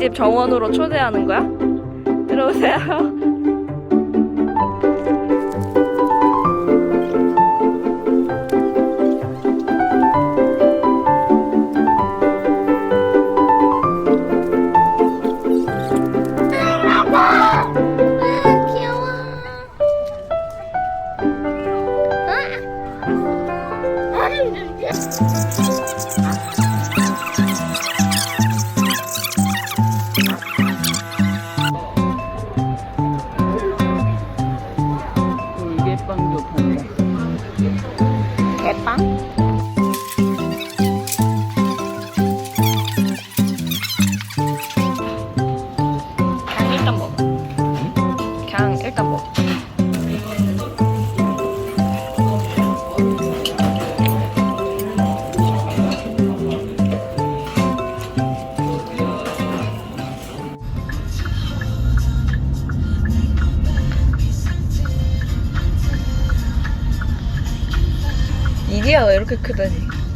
집 정원으로 초대하는 거야? 들어오세요. 아, 아, 아, 이렇게 크다니.